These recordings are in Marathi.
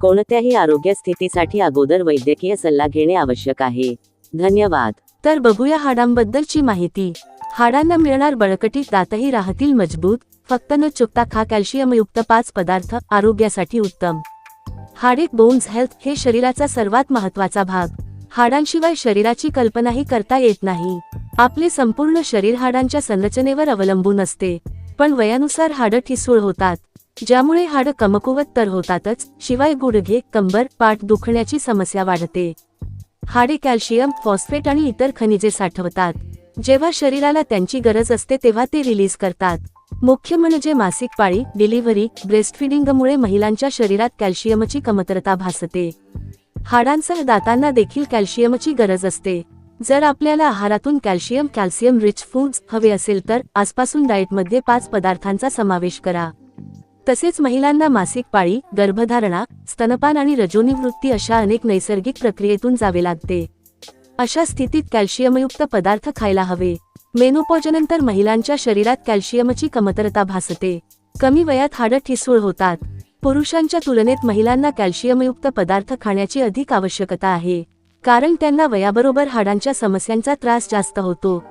कोणत्याही आरोग्य स्थितीसाठी अगोदर वैद्यकीय सल्ला घेणे आवश्यक आहे. धन्यवाद. तर बघूया हाडांबद्दलची माहिती. हाडांना मिळणार बळकटी दातही राहतील मजबूत फक्त न चुकता खा कॅल्शियमयुक्त पाच पदार्थ आरोग्यासाठी उत्तम. हाडिक बोन्स हेल्थ हे शरीराचा सर्वात महत्त्वाचा भाग. हाडांशिवाय शरीराची कल्पनाही करता येत नाही. आपले संपूर्ण शरीर हाडांच्या संरचनेवर अवलंबून असते. पण वयानुसार हाडं ठिसूळ होतात. ज्यामुळे हाड कमकुवत तर होतातच शिवाय गुडघे कंबर पाठ दुखण्याची समस्या वाढते. हाडे कॅल्शियम फॉस्फेट आणि इतर खनिजे साठवतात. जेव्हा शरीराला त्यांची गरज असते तेव्हा ते रिलीज करतात. मुख्य म्हणजे मासिक पाळी डिलिव्हरी ब्रेस्टफिडिंगमुळे महिलांच्या शरीरात कॅल्शियमची कमतरता भासते. हाडांसह दातांना देखील कॅल्शियमची गरज असते. जर आपल्याला आहारातून कॅल्शियम कॅल्शियम रिच फूड्स हवे असेल तर आजपासून डाएटमध्ये पाच पदार्थांचा समावेश करा. तसेच महिलांना मासिक पाळी गर्भधारणा स्तनपान आणि रजोनिवृत्ती अशा अनेक नैसर्गिक प्रक्रियेतून जावे लागते. अशा स्थितीत कॅल्शियमयुक्त पदार्थ खायला हवे. मेनोपॉजनंतर महिलांच्या शरीरात कॅल्शियमची कमतरता भासते. कमी वयात हाडं ठिसूळ होतात. पुरुषांच्या तुलनेत महिलांना कॅल्शियमयुक्त पदार्थ खाण्याची अधिक आवश्यकता आहे. कारण त्यांना वयाबरोबर हाडांच्या समस्यांचा त्रास जास्त होतो.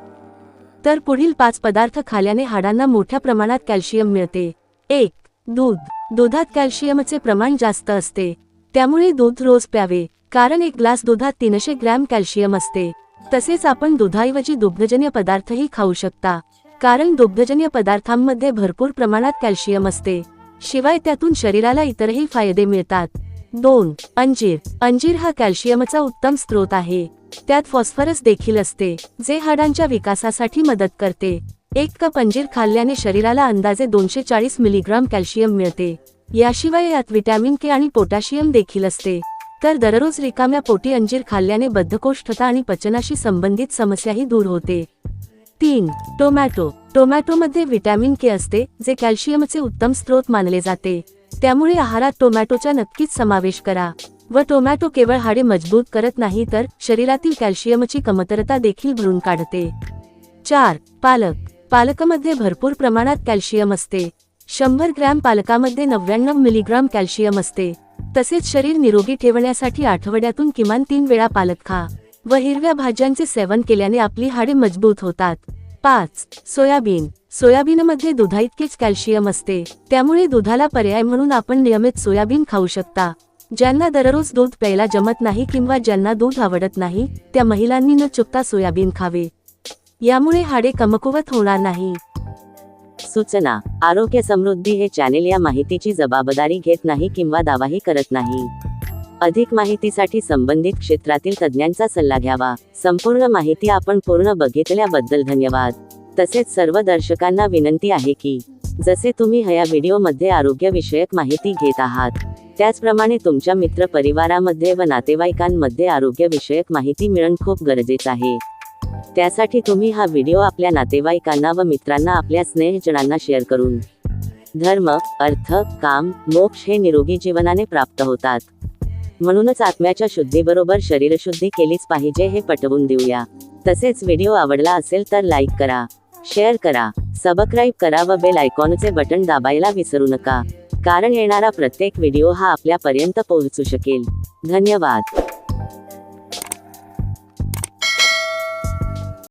तर पुढील पाच पदार्थ खाल्याने हाडांना मोठ्या प्रमाणात कॅल्शियम मिळते. एक दूध. दुधात कॅल्शियमचे प्रमाण जास्त असते. त्यामुळे दूध रोज प्यावे कारण एक ग्लास दुधात तीनशे ग्रॅम कॅल्शियम असते. तसेच आपण दुधाऐवजी दुग्धजन्य पदार्थही खाऊ शकता. कारण दुग्धजन्य पदार्थांमध्ये भरपूर प्रमाणात कॅल्शियम असते. शिवाय त्यातून शरीराला इतरही फायदे मिळतात. दोन. अंजीर. अंजीर हा कॅल्शियमचा उत्तम स्रोत आहे. त्यात फॉस्फरस देखील असते जे हाडांच्या विकासासाठी मदत करते. एक कप अंजीर खाल्ल्याने शरीराला अंदाजे दोनशे चाळीस मिलीग्राम कॅल्शियम मिळते. याशिवाय यात व्हिटॅमिन के आणि पोटॅशियम देखील असते. तर दररोज रिकाम्या पोटी अंजीर खाल्ल्याने बद्धकोष्ठता आणि पचनाशी संबंधित समस्याही दूर होते. तीन टोमॅटो. टोमॅटोमध्ये व्हिटॅमिन के असते जे कॅल्शियमचे उत्तम स्रोत मानले जाते. त्यामुळे आहारात टोमॅटोचा नक्कीच समावेश करा. व टोमॅटो केवळ हाडे मजबूत करत नाही तर शरीरातील कॅल्शियमची कमतरता देखील भरून काढते. चार पालक. पालकमध्ये भरपूर प्रमाणात कॅल्शियम असते. शंभर ग्रॅम पालकामध्ये नव्याण्णव मिलीग्राम कॅल्शियम असते. तसेच शरीर निरोगी ठेवण्यासाठी आठवड्यातून किमान तीन वेळा पालक खा. व हिरव्या भाज्यांचे सेवन केल्याने आपली हाडे मजबूत होतात. पाच. सोयाबीन. सोयाबीनमध्ये दुधाइतकेच कॅल्शियम असते. त्यामुळे दुधाला पर्याय म्हणून आपण नियमित सोयाबीन खाऊ शकता. ज्यांना दररोज दूध प्यायला जमत नाही किंवा ज्यांना दूध आवडत नाही त्या महिलांनी न चुकता सोयाबीन खावे. यामुळे हाडे कमकुवत होणार नाही. सूचना. आरोग्य समृद्धी हे चॅनेल या माहितीची जबाबदारी घेत नाही किंवा दावाही करत नाही. अधिक माहितीसाठी संबंधित क्षेत्रातील तज्ज्ञांचा सल्ला घ्यावा. संपूर्ण माहिती आपण पूर्ण बघितल्याबद्दल धन्यवाद. तसेच सर्व दर्शकांना विनंती आहे की जसे तुम्ही ह्या व्हिडिओमध्ये आरोग्यविषयक माहिती घेत आहात त्याचप्रमाणे तुमच्या मित्र परिवारामध्ये व नातेवाईकांमध्ये आरोग्यविषयक माहिती मिळणं खूप गरजेचं आहे. त्यासाठी तुम्ही हा व्हिडिओ आपल्या नातेवाईकांना व मित्रांना आपल्या स्नेहजनांना शेअर करून. धर्म अर्थ काम मोक्ष हे निरोगी जीवनाने प्राप्त होतात. म्हणूनच आत्म्याच्या शुद्धीबरोबर शरीरशुद्धी केलीच पाहिजे हे पटवून देऊया. तसेच व्हिडिओ आवडला असेल तर लाईक करा शेअर करा सबस्क्राईब करा व बेल आयकॉनचे बटन दाबायला विसरू नका. कारण येणारा प्रत्येक व्हिडिओ हा आपल्यापर्यंत पोहोचू शकेल. धन्यवाद.